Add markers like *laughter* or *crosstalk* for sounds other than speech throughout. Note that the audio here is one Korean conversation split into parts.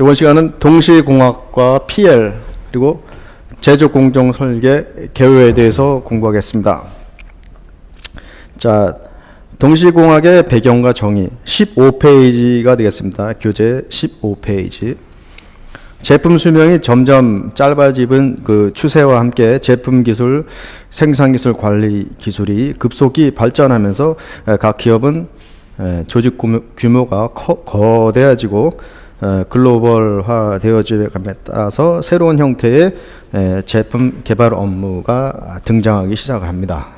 이번 시간은 동시공학과 PL 그리고 제조공정 설계 개요에 대해서 공부하겠습니다. 자, 동시공학의 배경과 정의 15페이지가 되겠습니다. 교재 15페이지. 제품 수명이 점점 짧아지는 그 추세와 함께 제품 기술, 생산 기술 관리 기술이 급속히 발전하면서 에, 각 기업은 에, 조직 규모- 규모가 커, 거대해지고 에, 글로벌화 되어짐에 따라서 새로운 형태의 에, 제품 개발 업무가 등장하기 시작합니다.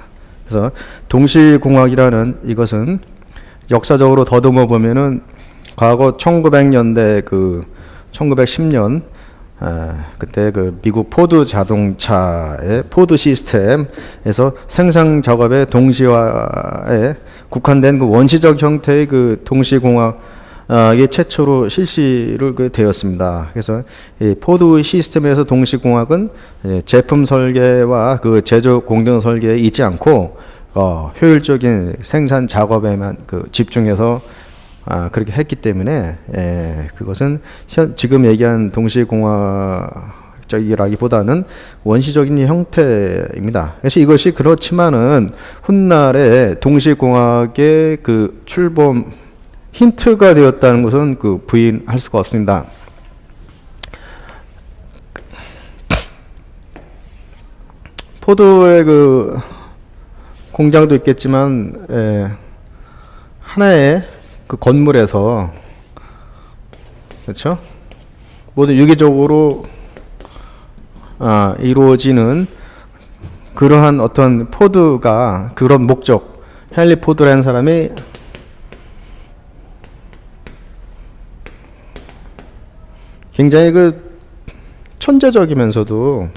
그래서 동시공학이라는 이것은 역사적으로 더듬어 보면은 과거 1900년대 그 1910년 아, 그때 그 미국 포드 자동차의 포드 시스템에서 생산 작업의 동시화에 국한된 그 원시적 형태의 그 동시공학 아, 이게 최초로 실시를 그 되었습니다. 그래서 이 포드 시스템에서 동시공학은 예, 제품 설계와 그 제조 공정 설계에 있지 않고 어, 효율적인 생산 작업에만 그 집중해서 아, 그렇게 했기 때문에 예, 그것은 현, 지금 얘기한 동시공학적이라기보다는 원시적인 형태입니다. 그래서 이것이 그렇지만은 훗날에 동시공학의 그 출범 힌트가 되었다는 것은 그 부인할 수가 없습니다. 포도의 그 공장도 있겠지만 예, 하나의 그 건물에서 그렇죠? 모두 유기적으로 아, 이루어지는 그러한 어떤 포드가 그런 목적 헨리 포드라는 사람이 굉장히 그 천재적이면서도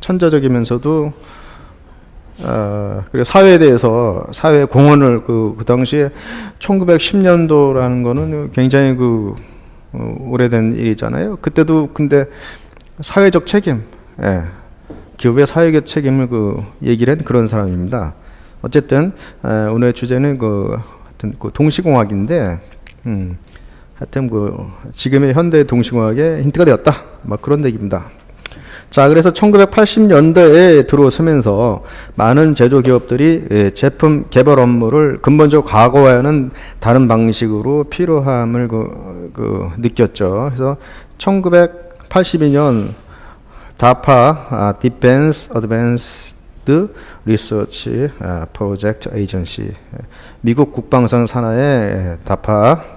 천재적이면서도 어, 그리고 사회에 대해서 사회 공헌을 그, 그 당시에 1910년도라는 거는 굉장히 그 어, 오래된 일이잖아요. 그때도 근데 사회적 책임, 예, 기업의 사회적 책임을 그 얘기를 한 그런 사람입니다. 어쨌든 에, 오늘 주제는 그 하여튼 그 동시공학인데, 음, 하여튼 그 지금의 현대 동시공학의 힌트가 되었다. 막 그런 얘기입니다. 자, 그래서 1980년대에 들어서면서 많은 제조 기업들이 예, 제품 개발 업무를 근본적으로 과거와는 다른 방식으로 필요함을 그, 그 느꼈죠. 그래서 1982년 다파 아, Advanced Research 아, Project Agency 미국 국방성 산하의 예, 다파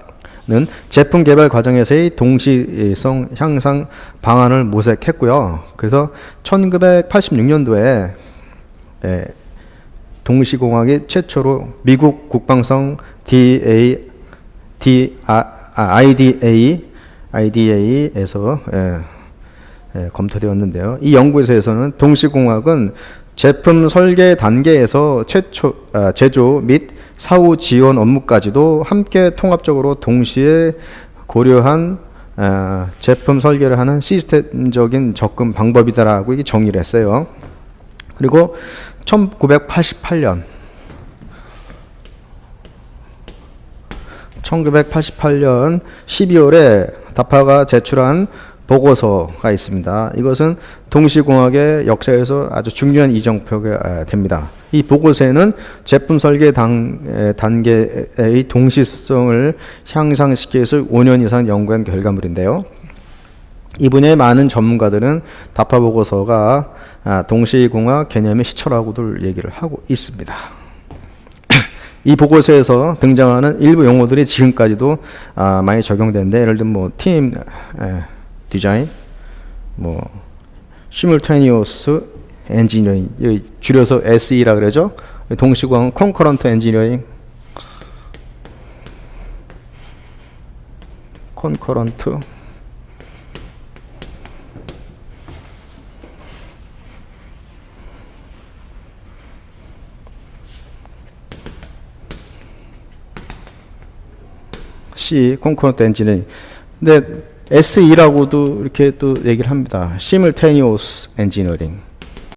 는 제품 개발 과정에서의 동시성 향상 방안을 모색했고요. 그래서 1986년도에 예, 동시공학이 최초로 미국 국방성 DA, D, 아, 아, IDA, IDA에서 예, 예, 검토되었는데요. 이 연구소에서는 동시공학은 제품 설계 단계에서 최초 아, 제조 및 사후 지원 업무까지도 함께 통합적으로 동시에 고려한 아, 제품 설계를 하는 시스템적인 접근 방법이다라고 이게 정의를 했어요. 그리고 1988년 1988년 12월에 다파가 제출한 보고서가 있습니다. 이것은 동시공학의 역사에서 아주 중요한 이정표가 아, 됩니다. 이 보고서에는 제품 설계 단, 에, 단계의 동시성을 향상시키기 위해서 5년 이상 연구한 결과물인데요. 이 분야의 많은 전문가들은 다파 보고서가 아, 동시공학 개념의 시초라고들 얘기를 하고 있습니다. *clears throat* 이 보고서에서 등장하는 일부 용어들이 지금까지도 아, 많이 적용되는데 예를 들면 뭐 팀 디자인, 뭐 simultaneous 여기 줄여서 SE라 그러죠. 동시공학 concurrent engineering, concurrent C 콘코넌트 엔지니어링. 근데 SE라고도 이렇게 또 얘기를 합니다. Simultaneous Engineering.